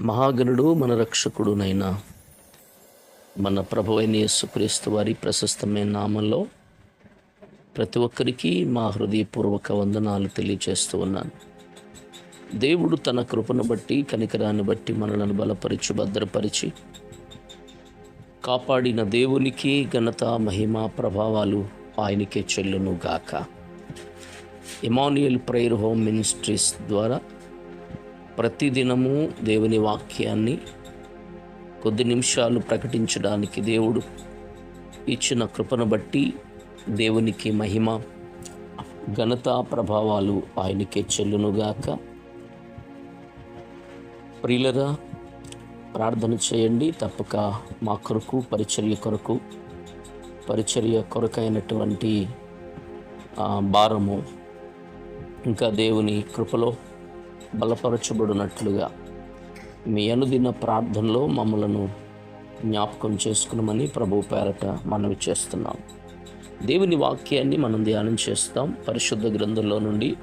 మహాగణుడు మన రక్షకుడునైన మన ప్రభు అయిన యేసుక్రీస్తు వారి ప్రశస్తమైన నామంలో ప్రతి ఒక్కరికి మా హృదయపూర్వక వందనాలు తెలియజేస్తూ ఉన్నాను. దేవుడు తన కృపను బట్టి కనికరాన్ని బట్టి మనలను బలపరిచి భద్రపరిచి కాపాడిన దేవునికి ఘనత మహిమ ప్రభావాలు ఆయనకే చెల్లును గాక ఇమాన్యుయల్ ప్రేయర్ హోమ్ మినిస్ట్రీస్ ద్వారా ప్రతిదినము దేవుని వాక్యాన్ని కొద్ది నిమిషాలు ప్రకటించడానికి దేవుడు ఇచ్చిన కృపను బట్టి దేవునికి మహిమ ఘనత ప్రభావాలు ఆయనకే చెల్లునుగాక. ప్రియులరా ప్రార్థన చేయండి. తప్పక మా కొరకు పరిచర్య కొరకు పరిచర్య కొరకైనటువంటి భారము ఇంకా దేవుని కృపలో బలపరచబడినట్లుగా మీ అనుదిన ప్రార్థనలో మమ్మలను జ్ఞాపకం చేసుకునమని ప్రభు పేరట మనవి చేస్తున్నాం. దేవుని వాక్యాన్ని మనం ధ్యానం చేస్తాం. పరిశుద్ధ గ్రంథంలో నుండి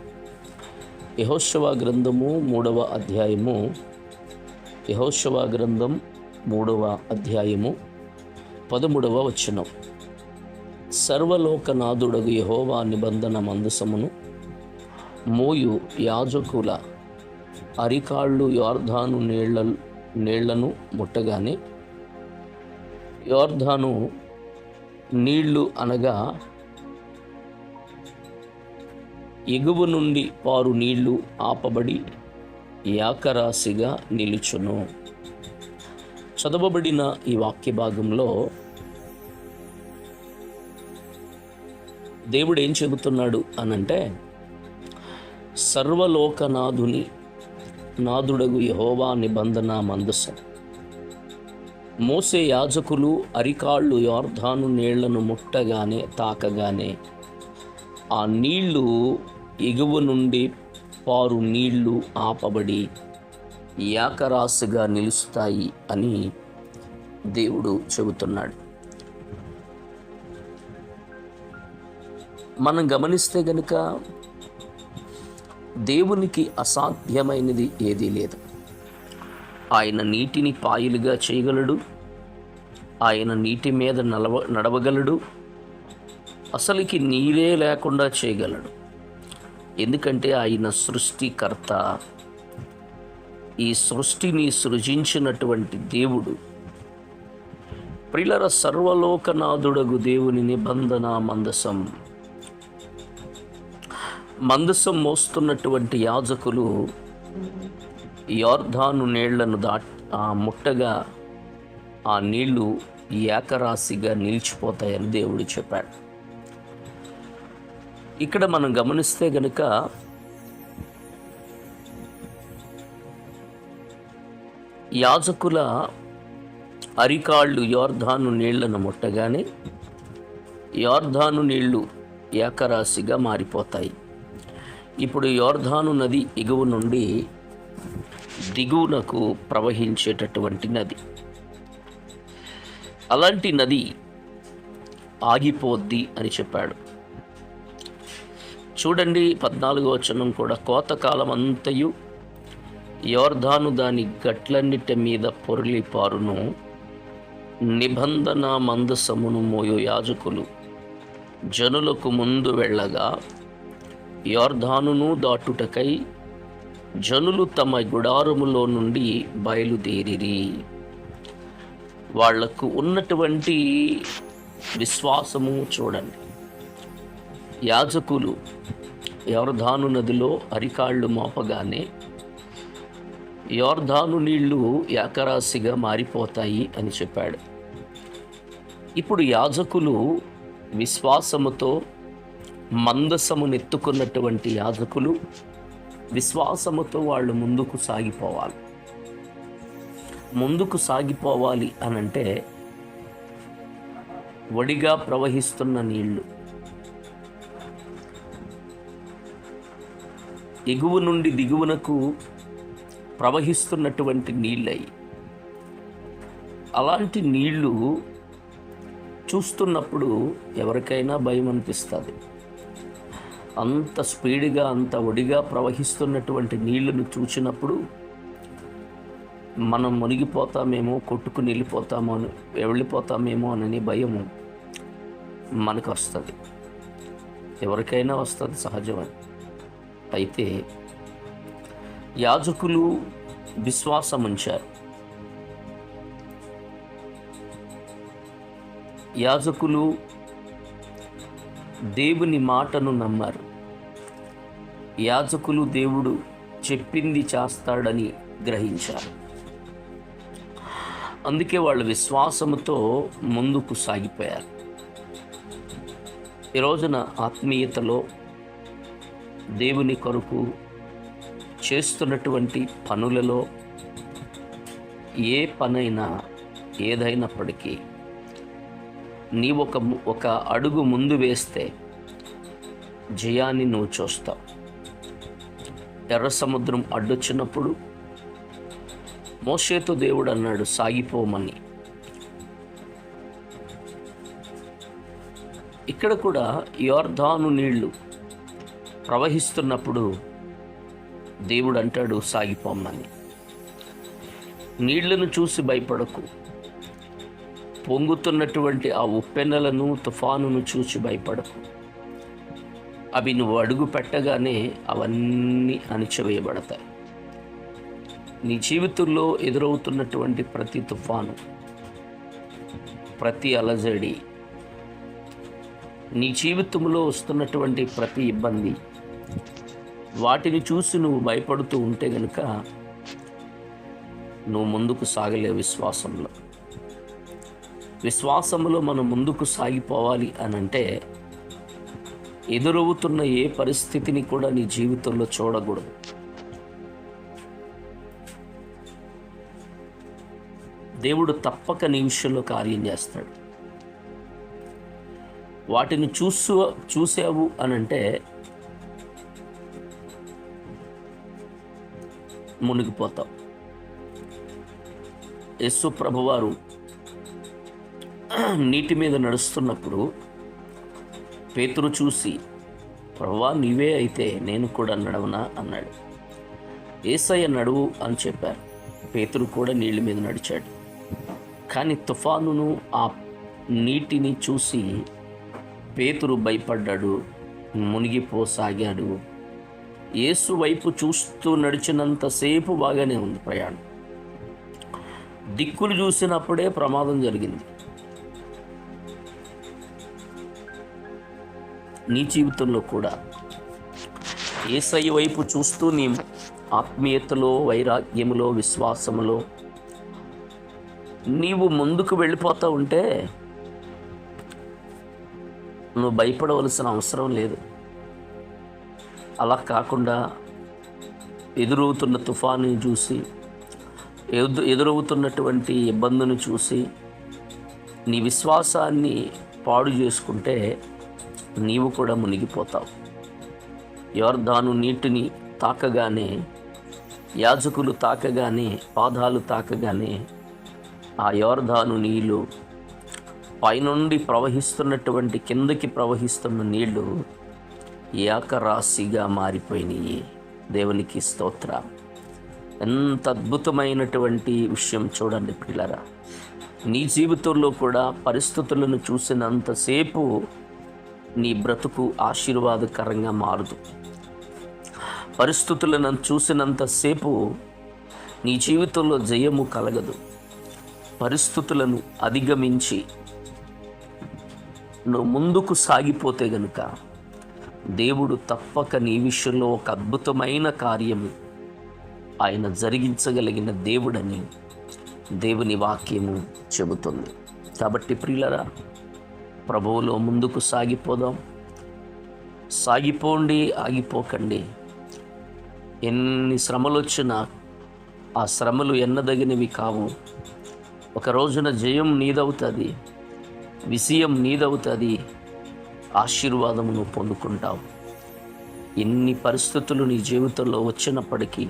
యహోశవ గ్రంథము మూడవ అధ్యాయము. యహోశవ గ్రంథం మూడవ అధ్యాయము పదమూడవ వచనం. సర్వలోకనాథుడగు యహోవా నిబంధన మందసమును మోయు యాజకుల అరికాళ్ళు యోర్ధాను నీళ్ళ నీళ్ళను ముట్టగానే యోర్ధాను నీళ్ళు అనగా ఎగువ నుండి పారు నీళ్ళు ఆపబడి యాకరాశిగా నిలుచును. చదవబడిన ఈ వాక్య భాగంలో దేవుడు ఏం చెబుతున్నాడు అనంటే సర్వలోకనాథుని నాదుడగు యహోవా నిబంధన మందసం మోసే యాజకులు అరికాళ్ళు యోర్ధాను నీళ్ళను ముట్టగానే తాకగానే ఆ నీళ్ళు ఎగువ నుండి పారు నీళ్ళు ఆపబడి యాకరాశిగా నిలుస్తాయి అని దేవుడు చెబుతున్నాడు. మనం గమనిస్తే గనుక దేవునికి అసాధ్యమైనది ఏదీ లేదు. ఆయన నీటిని పాయలుగా చేయగలడు. ఆయన నీటి మీద నడవ నడవగలడు. అసలుకి నీరే లేకుండా చేయగలడు. ఎందుకంటే ఆయన సృష్టికర్త. ఈ సృష్టిని సృజించినటువంటి దేవుడు. ప్రిలర సర్వలోకనాథుడగు దేవుని నిబంధన మందసం. మందసం మోస్తున్నటువంటి యాజకులు యోర్ధాను నీళ్ళను దాట్ ఆ ముట్టగా ఆ నీళ్ళు ఏకరాశిగా నిలిచిపోతాయని దేవుడు చెప్పాడు. ఇక్కడ మనం గమనిస్తే గనుక యాజకుల అరికాళ్ళు యోర్ధాను నీళ్ళను ముట్టగానే యోర్ధాను నీళ్ళు ఏకరాశిగా మారిపోతాయి. ఇప్పుడు యోర్ధాను నది ఎగువ నుండి దిగువనకు ప్రవహించేటటువంటి నది. అలాంటి నది ఆగిపోద్ది అని చెప్పాడు. చూడండి పద్నాలుగో వచనం కూడా కోతకాలం అంతయు యోర్ధాను దాని గట్లన్నిటి మీద పొరలిపారును నిబంధన మందసమును మోయు యాజకులు. జనులకు ముందు వెళ్ళగా యోర్ధానును దాటుటకై జనులు తమ గుడారములో నుండి బయలుదేరిరి. వాళ్ళకు ఉన్నటువంటి విశ్వాసము చూడండి. యాజకులు యోర్ధాను నదిలో అరికాళ్ళు మోపగానే యోర్ధాను నీళ్ళు ఏకరాశిగా మారిపోతాయి అని చెప్పాడు. ఇప్పుడు యాజకులు విశ్వాసముతో మందసము నెత్తుకున్నటువంటి యాజకులు విశ్వాసముతో వాళ్ళు ముందుకు సాగిపోవాలి. ముందుకు సాగిపోవాలి అనంటే వడిగా ప్రవహిస్తున్న నీళ్ళు. ఎగువ నుండి దిగువనకు ప్రవహిస్తున్నటువంటి నీళ్ళయి. అలాంటి నీళ్ళు చూస్తున్నప్పుడు ఎవరికైనా భయం అనిపిస్తుంది అంత స్పీడ్గా అంత ఒడిగా ప్రవహిస్తున్నటువంటి నీళ్ళను చూసినప్పుడు మనం మునిగిపోతామేమో కొట్టుకుని వెళ్ళిపోతామో అని వెళ్ళిపోతామేమో అనని భయము మనకు వస్తుంది ఎవరికైనా వస్తుంది సహజమని అయితే యాజకులు విశ్వాసం ఉంచారు యాజకులు దేవుని మాటను నమ్మారు. యాజకులు దేవుడు చెప్పింది చేస్తాడని గ్రహించారు. అందుకే వాళ్ళు విశ్వాసముతో ముందుకు సాగిపోయారు. ఈ రోజున ఆత్మీయతలో దేవుని కొరకు చేస్తున్నటువంటి పనులలో ఏ పనైనా ఏదైనప్పటికీ నీ ఒక ఒక అడుగు ముందు వేస్తే జయాన్ని నువ్వు చూస్తావు. ఎర్ర సముద్రం అడ్డొచ్చినప్పుడు మోసేతో దేవుడు అన్నాడు సాగిపోమని. ఇక్కడ కూడా యోర్ధాను నీళ్ళు ప్రవహిస్తున్నప్పుడు దేవుడు అంటాడు సాగిపోమని. నీళ్ళను చూసి భయపడకు. పొంగుతున్నటువంటి ఆ ఉప్పెన్నలను తుఫానును చూసి భయపడకు. అవి నువ్వు అడుగు పెట్టగానే అవన్నీ అణిచివేయబడతాయి. నీ జీవితంలో ఎదురవుతున్నటువంటి ప్రతి తుఫాను ప్రతి అలజడి నీ జీవితంలో వస్తున్నటువంటి ప్రతి ఇబ్బంది వాటిని చూసి నువ్వు భయపడుతూ ఉంటే గనుక నువ్వు ముందుకు సాగలే విశ్వాసంలో. విశ్వాసంలో మనం ముందుకు సాగిపోవాలి అని అంటే ఎదురవుతున్న ఏ పరిస్థితిని కూడా నీ జీవితంలో చూడకూడదు. దేవుడు తప్పక నీ విషయంలో కార్యం చేస్తాడు. వాటిని చూసు చూసావు అని అంటే మునిగిపోతావు. యస్సు ప్రభువారు నీటి మీద నడుస్తున్నప్పుడు పేతురు చూసి ప్రభా నీవే అయితే నేను కూడా నడవనా? అన్నాడు. ఏసయ్య నడువు అని చెప్పారు. పేతురు కూడా నీళ్ళ మీద నడిచాడు. కానీ తుఫానును ఆ నీటిని చూసి పేతురు భయపడ్డాడు మునిగిపోసాగాడు. యేసు వైపు చూస్తూ నడిచినంతసేపు బాగానే ఉంది ప్రయాణం. దిక్కులు చూసినప్పుడే ప్రమాదం జరిగింది. నీ జీవితంలో కూడా. ఏసై వైపు చూస్తూ నీ ఆత్మీయతలో వైరాగ్యములో విశ్వాసములో నీవు ముందుకు వెళ్ళిపోతూ ఉంటే నువ్వు భయపడవలసిన అవసరం లేదు. అలా కాకుండా ఎదురవుతున్న తుఫాను చూసి ఎదు ఎదురవుతున్నటువంటి ఇబ్బందిని చూసి నీ విశ్వాసాన్ని పాడు చేసుకుంటే నీవు కూడా మునిగిపోతావు. యోర్ధాను నీటిని తాకగానే యాజకులు తాకగానే పాదాలు తాకగానే ఆ యోర్ధాను నీళ్ళు పైనుండి ప్రవహిస్తున్నటువంటి కిందకి ప్రవహిస్తున్న నీళ్ళు ఏకరాశిగా మారిపోయినాయి. దేవునికి స్తోత్ర. ఎంత అద్భుతమైనటువంటి విషయం చూడండి పిల్లరా. నీ జీవితంలో కూడా పరిస్థితులను చూసినంతసేపు నీ బ్రతుకు ఆశీర్వాదకరంగా మారదు. పరిస్థితులను చూసినంతసేపు నీ జీవితంలో జయము కలగదు. పరిస్థితులను అధిగమించి నువ్వు ముందుకు సాగిపోతే గనుక దేవుడు తప్పక నీ విషయంలో ఒక అద్భుతమైన కార్యము ఆయన జరిగించగలిగిన దేవుడని దేవుని వాక్యము చెబుతుంది. కాబట్టి ప్రియులరా ప్రభువులో ముందుకు సాగిపోదాం. సాగిపోండి ఆగిపోకండి. ఎన్ని శ్రమలు వచ్చినా ఆ శ్రమలు ఎన్నదగినవి కావు. ఒక రోజున జయం నీదవుతుంది విజయం నీదవుతుంది. ఆశీర్వాదము నువ్వు పొందుకుంటావు. ఎన్ని పరిస్థితులు నీ జీవితంలో వచ్చినప్పటికీ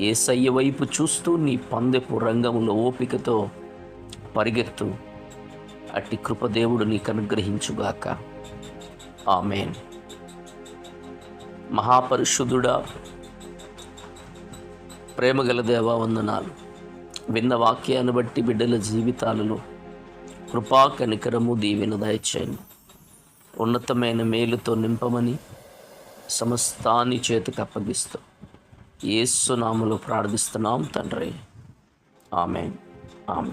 ఏసయ్య వైపు చూస్తూ నీ పందెపు రంగంలో ఓపికతో పరిగెత్తు. అట్టి కృపదేవుడు నీకు అనుగ్రహించుగాక ఆమెన్. మహాపరిశుద్ధుడా ప్రేమగల దేవా వందనాలు. విన్న వాక్యాన్ని బట్టి బిడ్డల జీవితాలలో కృపా కనికరము దీవెన దయచేయండి. ఉన్నతమైన మేలుతో నింపమని సమస్తాన్ని చేతికి అప్పగిస్తూ ఏసునాములు ప్రార్థిస్తున్నాం తండ్రి. ఆమె ఆమె